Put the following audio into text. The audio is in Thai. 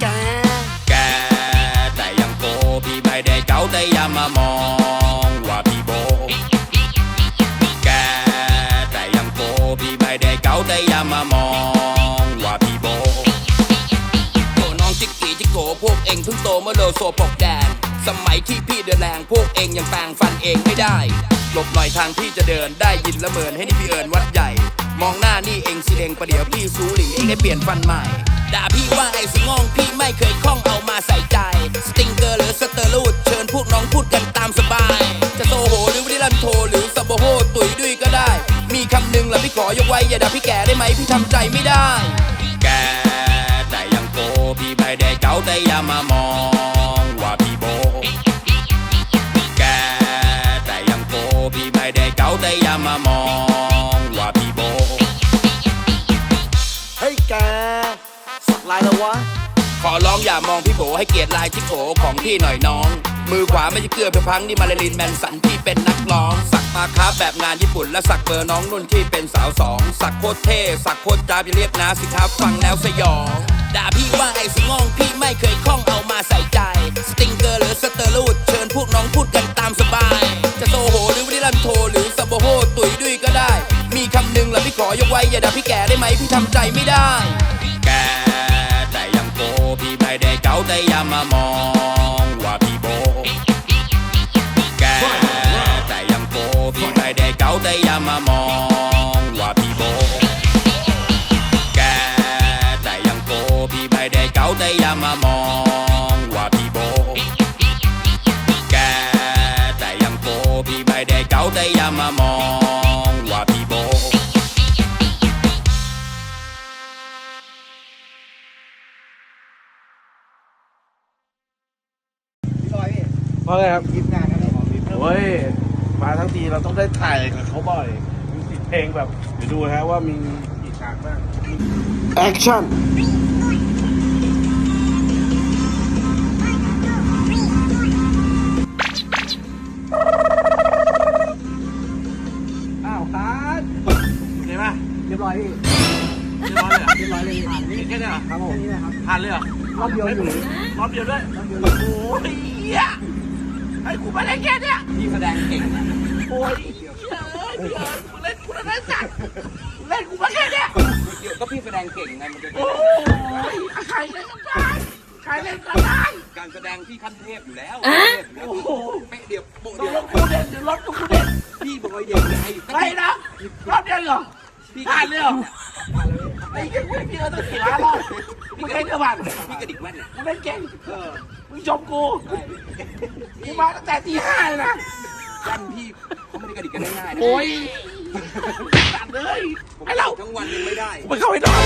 แก แก แต่ยังโกพี่ไม่ได้เก่าแต่ยังมามองว่าพี่โบ แก แต่ยังโกพี่ไม่ได้เก่าแต่ยังมามองว่าพี่โบโกน้องจิกกี้จิกโกพวกเองเพิ่งโตเมื่อโลโซปกแดง สมัยที่พี่เดินแรงพวกเองยังแปลงฟันเองไม่ได้หลบหน่อยทางพี่จะเดินได้ยินละเมินให้นี่พี่เอิญวัดใหญ่ มองหน้านี่เองสิเองประเดี๋ยวพี่ซูหลิงเองได้เปลี่ยนฟันใหม่ ด่าพี่ว่าไอ้สุงองพี่ไม่เคยคล้องเอามาใส่ใจ สติงเกอร์หรือสเตอร์ลูดเชิญพวกน้องพูดกันตามสบาย จะโซโหหรือวิลันโทหรือซับโบโฮตุยด้วยก็ได้ มีคำหนึ่งละพี่ขอยกไว้อย่าด่าพี่แก่ได้ไหมพี่ทำใจไม่ได้ แกแต่ยังโกพี่ไม่ได้เก่าแต่อย่ามามองามองพี่โบให้เกียรติลายที่โขของพี่หน่อยน้อง มือขวาไม่ใช่เกลือเพื่อพังนี่มาเลลินแมนสันที่เป็นนักร้อง สักมาครับแบบงานญี่ปุ่นและสักเบอร์น้องนุ่นที่เป็นสาวสอง สักโคตรเท่สักโคตรจ้าบอย่าเรียกนะสิครับฟังแนวสยองด่าพี่ว่าไอ้สงองพี่ไม่เคยคล้องเอามาใส่ใจ สติงเกอร์หรือสเตอร์ลูดเชิญพวกน้องพูดกันตามสบาย จะโซโหหรือวิลันโทหรือซับโบโฮตุยด้วยก็ได้ มีคำหนึ่งละพี่ขอยกไว้อย่าด่าพี่แก่ได้ไหมพี่ทำใจไม่ได้ แต่อย่ามามองว่าพี่โบ แกแต่ยังโกพี่ไม่ได้เก่าแต่อย่ามามองว่าพี่โบ แกแต่ยังโกพี่ไม่ได้เก่าแต่อย่ามามองว่าพี่โบ แกแต่ยังโกพี่ไม่ได้เก่าแต่อย่ามามอง ราะอะไรครับยิบงานอะไรของพี่โอ้ยมาทั้งทีเราต้องได้ถ่ายกับเขาบ่อยมีเพลงแบบเดี๋ยวดูฮะว่ามีกี่ฉากบ้างแอคชั่นอ้าวคัดเห็นปะเรียบร้อยพี่เรียบร้อยเลยเหรอเรียบร้อยเลยผ่านนี่แค่เนี้ยเหรอครับผมนี่เลยครับผ่านเลยเหรอรอบเดียวอยู่รอบเดียวด้วยรอบเดียวโอ้ยเหี้ย ไอ้กูมาเล่นแค่เนี้ยพี่แสดงเก่งนะโอ้ยเหี้ยเอ้ยพี่เอิญมึงเล่นกูนะสัตว์มึงเล่นกูมาแค่เนี้ยเดี๋ยวก็พี่แสดงเก่งไงมันจะโอ้ยใครเล่นก็ได้ใครเล่นก็ได้การแสดงพี่ขั้นเทพอยู่แล้วโอ้โหเป๊ะเดียวโปะต้อเดีงยวรถกูเด่นหรือรถกูเด่นพี่บอยเด็กไงไรนะรอบเดียวเหรอผ่านเลยเหรอ ไอ้เหี้ยพี่เออต้องเสียรอบมึงเล่นเท่าไหร่พี่กระดิกแว่นเนี่ยมึงเล่นเก่งมึงชมกูกูมาตั้งแต่ตีห้าเลยนะจันพี่เขาไม่ได้กระดิกกันง่ายๆนะโอ้ยตัดเลยไอ้เราทั้งวันยังไม่ได้กูไปเข้าไปนอน